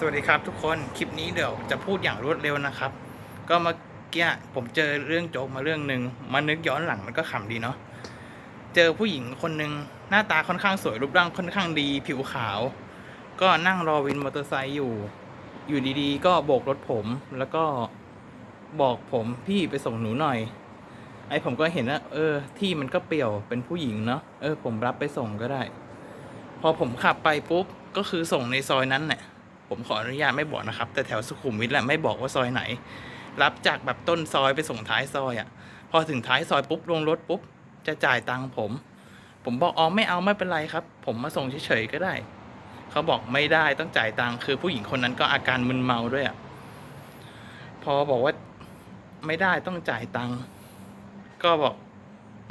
สวัสดีครับทุกคนคลิปนี้เดี๋ยวจะพูดอย่างรวดเร็วนะครับ ก็เมื่อกี้ผมเจอเรื่องโจกมาเรื่องหนึ่งมานึกย้อนหลังมันก็ขำดีเนาะเจอผู้หญิงคนหนึ่งหน้าตาค่อนข้างสวยรูปร่างค่อนข้างดี ผิวขาว ก็นั่งรอวินมอเตอร์ไซค์อยู่ อยู่ดีๆ ก็โบกรถผมแล้วก็บอกผมพี่ไปส่งหนูหน่อย ไอ้ผมก็เห็นว่าเออ ที่มันก็เปี่ยวเป็นผู้หญิงเนาะเออ ผมรับไปส่งก็ได้ พอผมขับไปปุ๊บก็คือส่งในซอยนั้นแหละ ผมขออนุญาตไม่บอกนะครับ แต่แถวสุขุมวิทแหละไม่บอกว่าซอยไหน รับจากแบบต้นซอยไปส่งท้ายซอยอะ่ะ พอถึงท้ายซอยปุ๊บลงรถปุ๊บ จะจ่ายตังค์ผม ผมบอกอ๋อไม่เอาไม่เป็นไรครับ ผมมาส่งเฉยๆก็ได้ เขาบอกไม่ได้ต้องจ่ายตังค์คือผู้หญิงคนนั้นก็อาการมึนเมาด้วยอะ่ะพอบอกว่าไม่ได้ต้องจ่ายตังค์ก็บอก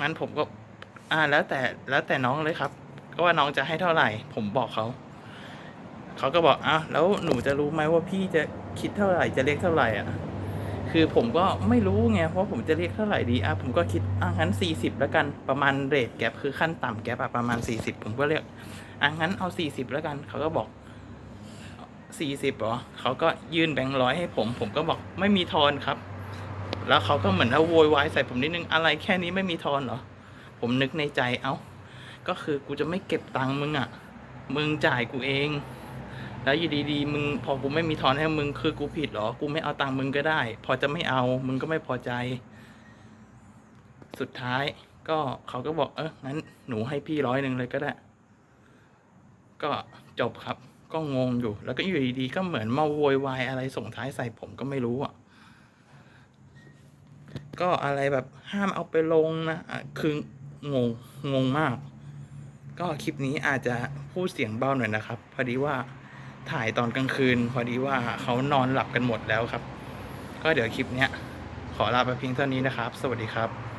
งั้นผมก็ อ่าแล้วแต่แล้วแต่น้องเลยครับ ก็ว่าน้องจะให้เท่าไหร่ ผมบอกเขา เขาก็บอกอ้าวแล้วหนูจะรู้ไหมว่าพี่จะคิดเท่าไหร่จะเรียกเท่าไหร่อะ คือผมก็ไม่รู้ไงว่าะผมจะเรียกเท่าไหร่ดีอะผมก็คิดอะงั้นสี่สิบแล้วกันประมาณเรทแกปคือขั้นต่ำแกปอะประมาณสี่สิบผมก็เรียกอะงั้นเอาสี่สิบแล้วกันเขาก็บอกสี่สิบเหรอเขาก็ยื่นแบงค์ร้อยให้ผม ผมก็บอกไม่มีทอนครับ แล้วเขาก็เหมือนว่าโวยวายใส่ผมนิดนึงอะไรแค่นี้ไม่มีทอนเหรอ ผมนึกในใจเอ้า ก็คือกูจะไม่เก็บตังค์มึงอะ มึงจ่ายกูเอง แล้วอยู่ดีๆมึงพอกูไม่มีทอนให้มึงคือกูผิดเหรอ กูไม่เอาตังค์มึงก็ได้ พอจะไม่เอามึงก็ไม่พอใจ สุดท้าย ก็เขาก็บอกเอองั้นหนูให้พี่ร้อยหนึ่งเลยก็ได้ ก็จบครับ ก็งงอยู่ แล้วก็อยู่ดีๆก็เหมือนมาโวยวายอะไรส่งท้ายใส่ผมก็ไม่รู้อะก็อะไรแบบห้ามเอาไปลงนะะคืองงงงมาก ก็คลิปนี้อาจจะพูดเสียงเบาหน่อยนะครับ พอดีว่า ถ่ายตอนกลางคืน พอดีว่าเขานอนหลับกันหมดแล้วครับ ก็เดี๋ยวคลิปเนี้ยขอลาไปเพียงเท่านี้นะครับ สวัสดีครับ